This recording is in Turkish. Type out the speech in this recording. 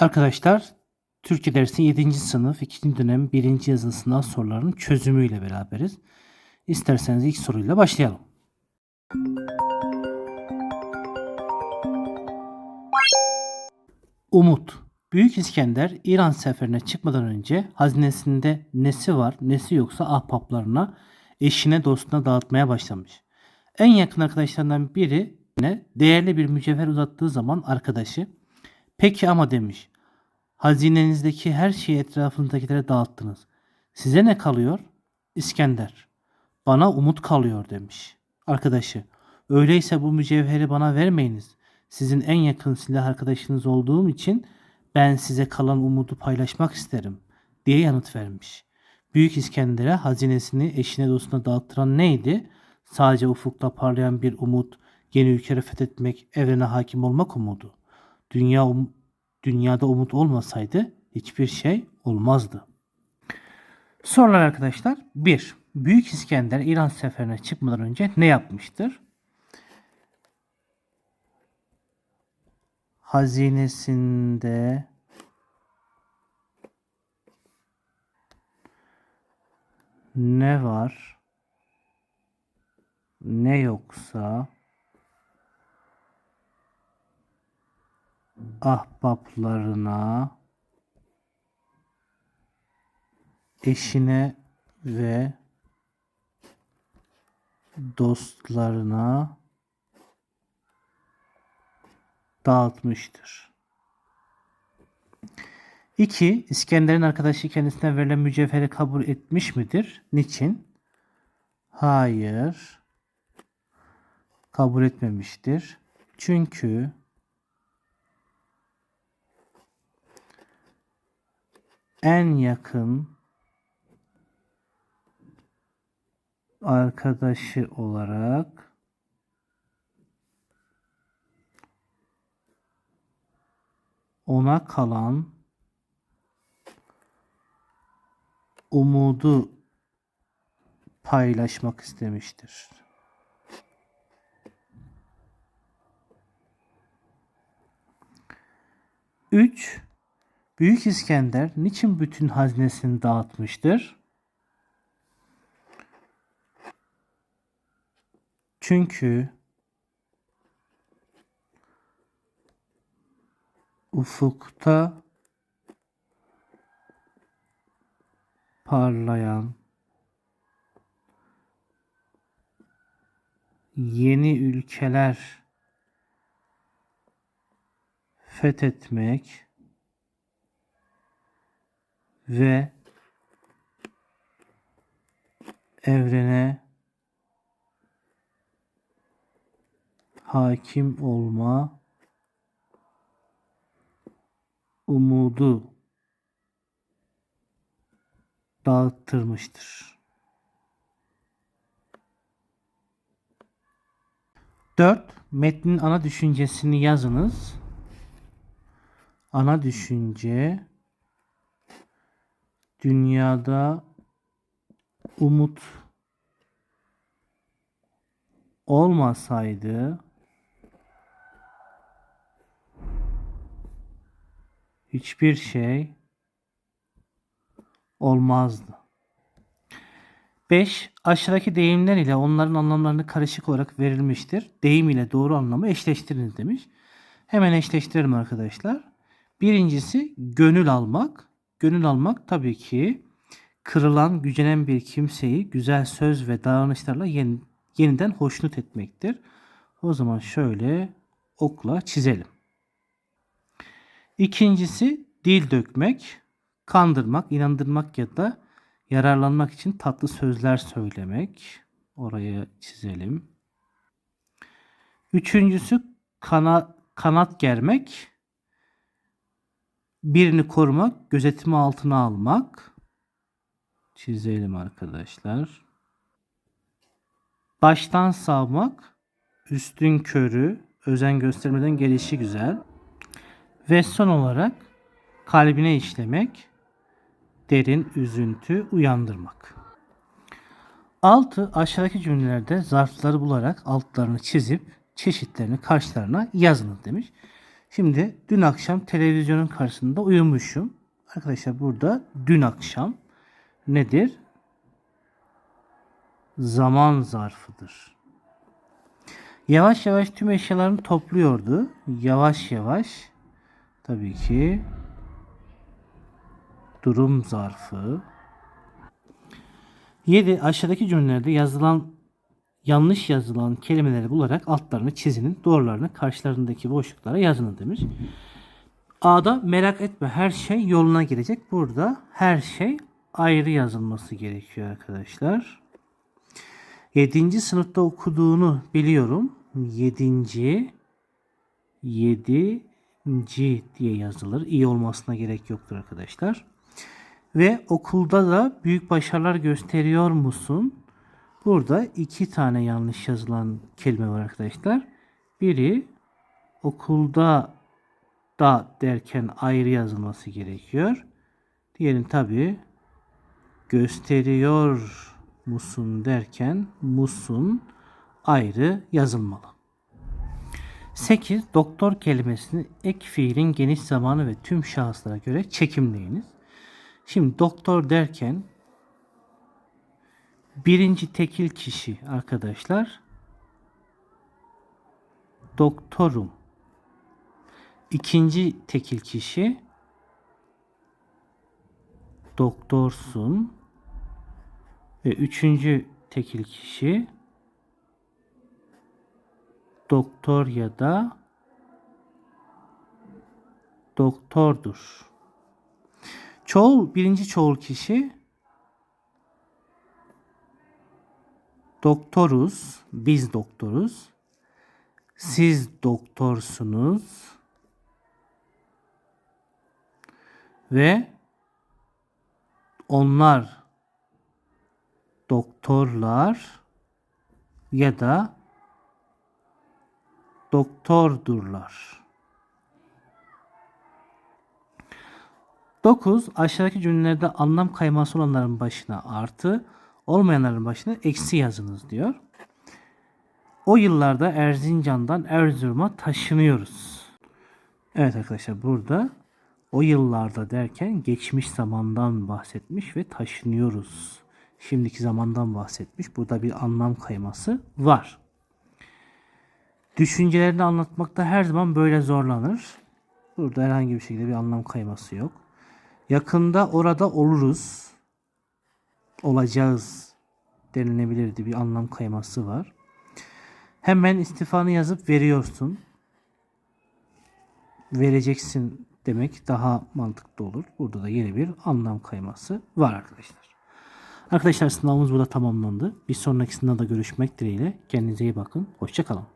Arkadaşlar Türkçe dersi 7. sınıf 2. dönem 1. yazılı sınav sorularının çözümüyle beraberiz. İsterseniz ilk soruyla başlayalım. Umut Büyük İskender İran seferine çıkmadan önce hazinesinde nesi var nesi yoksa ahbaplarına, eşine dostuna dağıtmaya başlamış. En yakın arkadaşlarından birine değerli bir mücevher uzattığı zaman arkadaşı Peki ama demiş. Hazinenizdeki her şeyi etrafınızdakilere dağıttınız. Size ne kalıyor? İskender. Bana umut kalıyor demiş. Arkadaşı. Öyleyse bu mücevheri bana vermeyiniz. Sizin en yakın silah arkadaşınız olduğum için ben size kalan umudu paylaşmak isterim diye yanıt vermiş. Büyük İskender'e hazinesini eşine dostuna dağıttıran neydi? Sadece ufukta parlayan bir umut, yeni ülkeleri fethetmek, evrene hakim olmak umudu. Dünya um- dünyada umut olmasaydı hiçbir şey olmazdı. Sorular arkadaşlar. 1. Büyük İskender İran seferine çıkmadan önce ne yapmıştır? Hazinesinde ne var ne yoksa ahbaplarına, eşine ve dostlarına dağıtmıştır. 2. İskender'in arkadaşı kendisine verilen mücevheri kabul etmiş midir? Niçin? Hayır. Kabul etmemiştir. Çünkü en yakın arkadaşı olarak ona kalan umudu paylaşmak istemiştir. Üç, Büyük İskender niçin bütün haznesini dağıtmıştır? Çünkü ufukta parlayan yeni ülkeler fethetmek ve evrene hakim olma umudu dağıttırmıştır. 4. Metnin ana düşüncesini yazınız. Ana düşünce dünyada umut olmasaydı hiçbir şey olmazdı. 5. Aşağıdaki deyimler ile onların anlamlarını karışık olarak verilmiştir. Deyim ile doğru anlamı eşleştiriniz demiş. Hemen eşleştirelim arkadaşlar. Birincisi gönül almak. Gönül almak tabii ki kırılan, gücenen bir kimseyi güzel söz ve davranışlarla yeni- yeniden hoşnut etmektir. O zaman şöyle okla çizelim. İkincisi dil dökmek, kandırmak, inandırmak ya da yararlanmak için tatlı sözler söylemek. Oraya çizelim. Üçüncüsü kana, kanat germek, birini korumak, gözetimi altına almak. Çizelim arkadaşlar. Baştan savmak, üstün körü, özen göstermeden gelişi güzel. Ve son olarak kalbine işlemek, derin üzüntü uyandırmak. 6. Aşağıdaki cümlelerde zarfları bularak altlarını çizip çeşitlerini karşılarına yazınız demiş. Şimdi dün akşam televizyonun karşısında uyumuşum. Arkadaşlar burada dün akşam nedir? Zaman zarfıdır. Yavaş yavaş tüm eşyalarını topluyordu. Yavaş yavaş tabii ki durum zarfı. 7. Aşağıdaki cümlelerde yazılan yanlış yazılan kelimeleri bularak altlarını çizinin, doğrularını karşılarındaki boşluklara yazın demiş. A'da merak etme her şey yoluna girecek. Burada her şey ayrı yazılması gerekiyor arkadaşlar. 7. sınıfta okuduğunu biliyorum. 7. 7. diye yazılır. İyi olmasına gerek yoktur arkadaşlar. Ve okulda da büyük başarılar gösteriyor musun? Burada iki tane yanlış yazılan kelime var arkadaşlar. Biri okulda da derken ayrı yazılması gerekiyor. Diğerin tabi gösteriyor musun derken musun ayrı yazılmalı. 8. Doktor kelimesini ek fiilin geniş zamanı ve tüm şahıslara göre çekimleyiniz. Şimdi doktor derken birinci tekil kişi arkadaşlar doktorum. İkinci tekil kişi doktorsun. Ve üçüncü tekil kişi doktor ya da doktordur. Çoğul, birinci çoğul kişi doktoruz, biz doktoruz. Siz doktorsunuz. Ve onlar doktorlar ya da doktordurlar. 9. Aşağıdaki cümlelerde anlam kayması olanların başına artı, olmayanların başına eksi yazınız diyor. O yıllarda Erzincan'dan Erzurum'a taşınıyoruz. Evet arkadaşlar burada o yıllarda derken geçmiş zamandan bahsetmiş ve taşınıyoruz. Şimdiki zamandan bahsetmiş. Burada bir anlam kayması var. Düşüncelerini anlatmakta her zaman böyle zorlanır. Burada herhangi bir şekilde bir anlam kayması yok. Yakında orada oluruz. Olacağız denilebilirdi. Bir anlam kayması var. Hemen istifanı yazıp veriyorsun. Vereceksin demek daha mantıklı olur. Burada da yeni bir anlam kayması var arkadaşlar. Arkadaşlar sınavımız burada tamamlandı. Bir sonraki sınavda görüşmek dileğiyle. Kendinize iyi bakın. Hoşçakalın.